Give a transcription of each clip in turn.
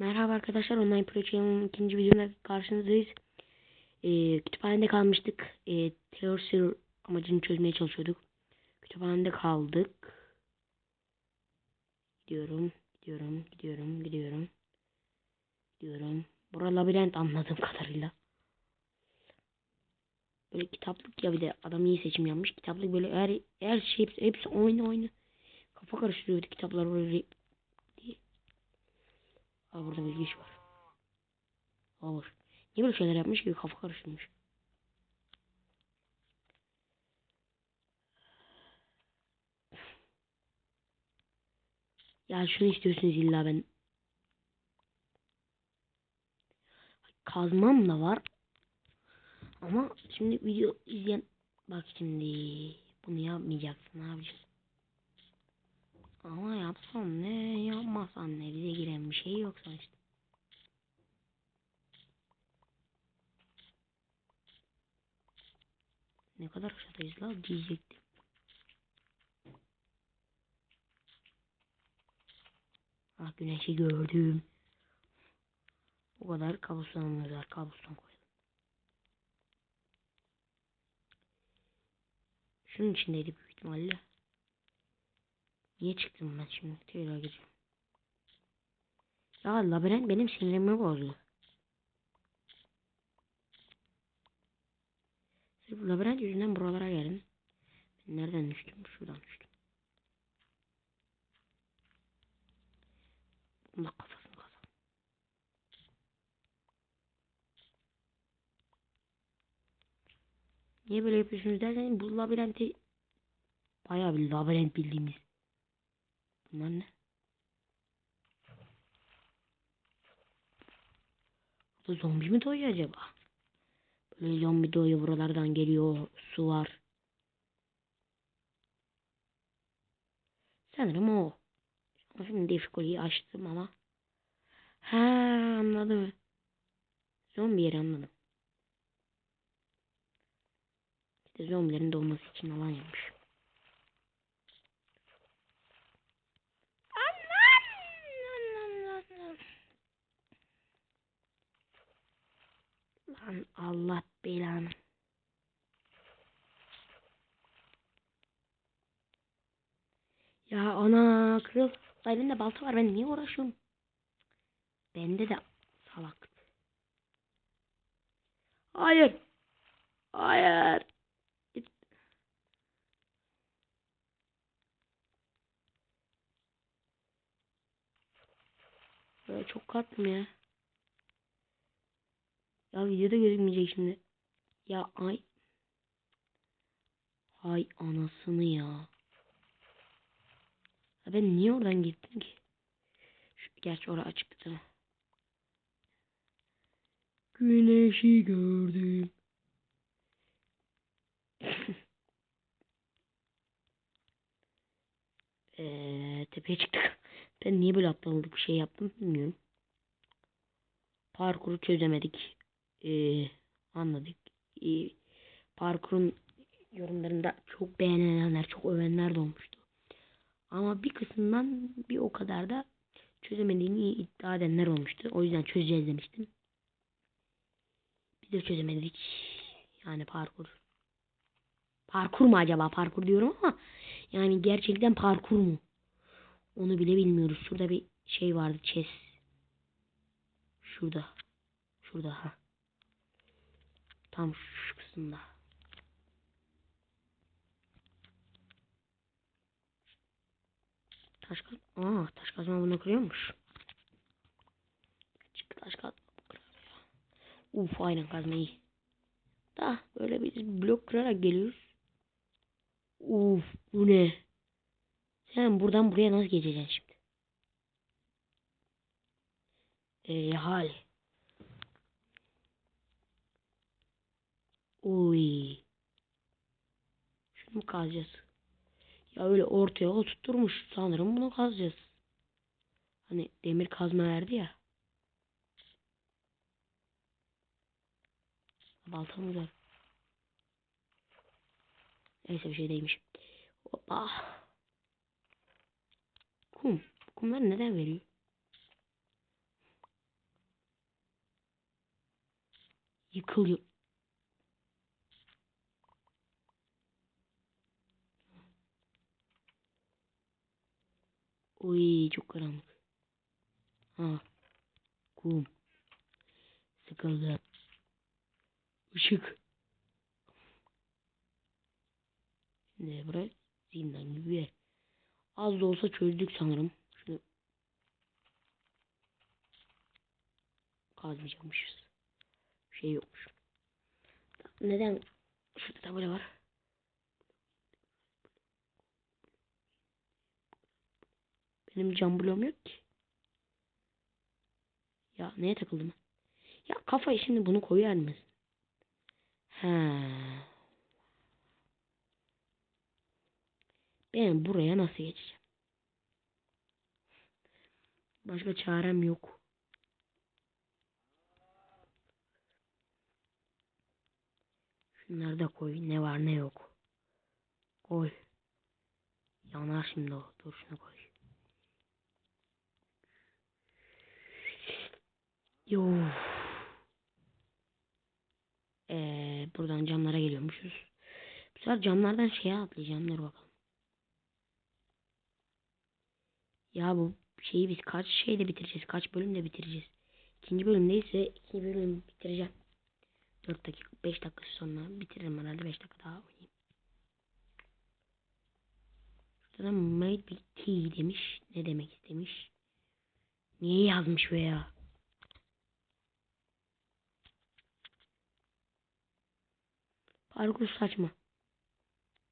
Merhaba arkadaşlar Online Pro Channel'ın ikinci videosunda karşınızdayız. Ee, kütüphanede kalmıştık. Ee, teorisi amacını çözmeye çalışıyorduk. Kütüphanede kaldık. Gidiyorum, gidiyorum, gidiyorum, gidiyorum. Gidiyorum. Bura labirent anladığım kadarıyla. Böyle kitaplık ya bir de adam iyi seçim yapmış. Kitaplık böyle her, her şey hepsi, hepsi oyna oyna. Kafa karıştırıyordu kitaplar böyle Aa burada bilgi iş var. Olur. Niye böyle şeyler yapmış ki kafa karıştırmış. Ya şunu istiyorsunuz illa ben. Kazmam da var. Ama şimdi video izleyen bak şimdi bunu yapmayacaksın ne yapacağız? Ama yapsam ne yapmasam ne bize giren bir şey yok sonuçta. Ne kadar aşağıdayız la diyecektim. Ah güneşi gördüm. O kadar kabustonumuz var. Kabuston koyalım. Şunun içindeydi büyük ihtimalle. Niye çıktım ben şimdi? Tekrar gireceğim. Ya labirent benim sinirimi bozdu. Sırf labirent yüzünden buralara geldim. Ben nereden düştüm? Şuradan düştüm. Bunda kafasını kazan. Niye böyle yapıyorsunuz derseniz bu labirenti bayağı bir labirent bildiğimiz. Bunlar ne? Bu zombi mi doğuyor acaba? Böyle zombi doğuyor buralardan geliyor. Su var. Sanırım o. Şimdi difficulty'yi açtım ama. Ha anladım. Zombi yeri anladım. İşte zombilerin doğması için alan yapmış. Allah belanı. Ya ana kırıl. Elimde balta var ben niye uğraşıyorum? Bende de salak. Hayır. Hayır. Git. Böyle çok kattım ya. Videoda gözükmeyecek şimdi. Ya ay. Hay anasını ya. ya ben niye oradan gittim ki? Şu, gerçi orası açıktı. Güneşi gördüm. Eee tepeye çıktık. Ben niye böyle aptallık bir şey yaptım bilmiyorum. Parkuru çözemedik. Ee, anladık. Ee, parkurun yorumlarında çok beğenenler, çok övenler de olmuştu. Ama bir kısmından bir o kadar da çözemediğini iddia edenler olmuştu. O yüzden çözeceğiz demiştim. Biz de çözemedik. Yani parkur. Parkur mu acaba? Parkur diyorum ama yani gerçekten parkur mu? Onu bile bilmiyoruz. Şurada bir şey vardı. Chess. Şurada. Şurada ha. Tam şu kısımda. Taş kaz... Aa, taş kazma bunu kırıyormuş. Çık taş kazma. Uf aynen kazma iyi. Da böyle bir blok kırarak geliyoruz. Uf bu ne? Sen buradan buraya nasıl geçeceksin şimdi? Eee hal. Uy. Şunu mu kazacağız? Ya öyle ortaya oturtmuş. Sanırım bunu kazacağız. Hani demir kazma verdi ya. Baltam uzar. Neyse bir şey değilmiş. Hoppa. Kum. Kumları neden veriyor? Yıkılıyor. Oy çok karanlık. Ha. Kum. Sıkıldı. Işık. Şimdi burası zindan gibi bir yer. Az da olsa çözdük sanırım. Şunu kazmayacakmışız. Bir şey yokmuş. Neden şurada tabela var? Benim cam bloğum yok ki. Ya neye takıldım? Ya kafayı şimdi bunu koyar mısın? He. Ben buraya nasıl geçeceğim? Başka çarem yok. Şunları da koy. Ne var ne yok. Koy. Yanar şimdi o. Dur şunu koy. Yo. Ee, buradan camlara geliyormuşuz. Bu sefer camlardan şeye atlayacağım. Dur bakalım. Ya bu şeyi biz kaç şeyde bitireceğiz? Kaç bölümde bitireceğiz? İkinci bölümdeyse ikinci bölümü bitireceğim. 4 dakika 5 dakika sonra bitiririm herhalde 5 dakika daha oynayayım. Şurada da made bir key demiş. Ne demek istemiş? Niye yazmış be Parkur saçma.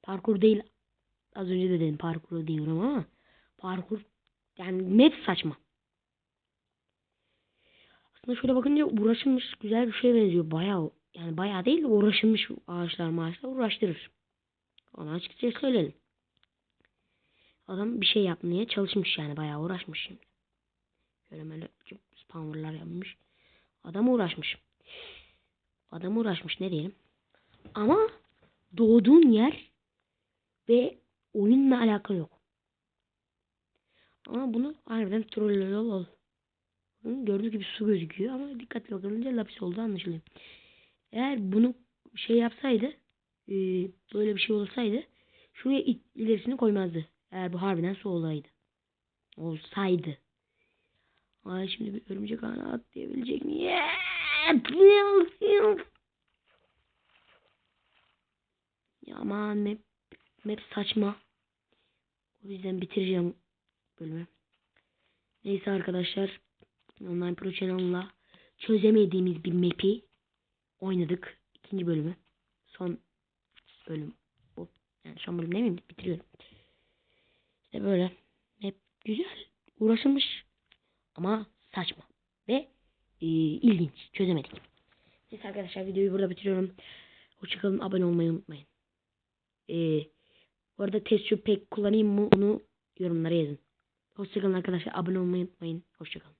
Parkur değil. Az önce de dedim parkur diyorum ama parkur yani map saçma. Aslında şöyle bakınca uğraşılmış güzel bir şeye benziyor. Bayağı yani bayağı değil de uğraşılmış ağaçlar maaşlar uğraştırır. Ona açıkça söyleyelim. Adam bir şey yapmaya çalışmış yani bayağı uğraşmış şimdi. Şöyle böyle spawnerlar yapmış. Adam uğraşmış. Adam uğraşmış ne diyelim. Ama doğduğun yer ve oyunla alakalı yok. Ama bunu harbiden trollüyor ol. Gördüğünüz gibi su gözüküyor ama dikkatli bakılınca lapis olduğu anlaşılıyor. Eğer bunu şey yapsaydı e, böyle bir şey olsaydı şuraya ilerisini koymazdı. Eğer bu harbiden su olaydı. Olsaydı. Ay şimdi bir örümcek ağına atlayabilecek mi? Ya aman map, map saçma. O yüzden bitireceğim bölümü. Neyse arkadaşlar. Online Pro Channel'la çözemediğimiz bir map'i oynadık. İkinci bölümü. Son bölüm bu. Yani son bölüm demeyeyim bitiriyorum. İşte böyle. Map güzel. Uğraşılmış. Ama saçma. Ve e, ilginç. Çözemedik. Neyse arkadaşlar videoyu burada bitiriyorum. Hoşçakalın. Abone olmayı unutmayın. Ee, bu arada test pek kullanayım mı onu yorumlara yazın. Hoşçakalın arkadaşlar. Abone olmayı unutmayın. Hoşçakalın.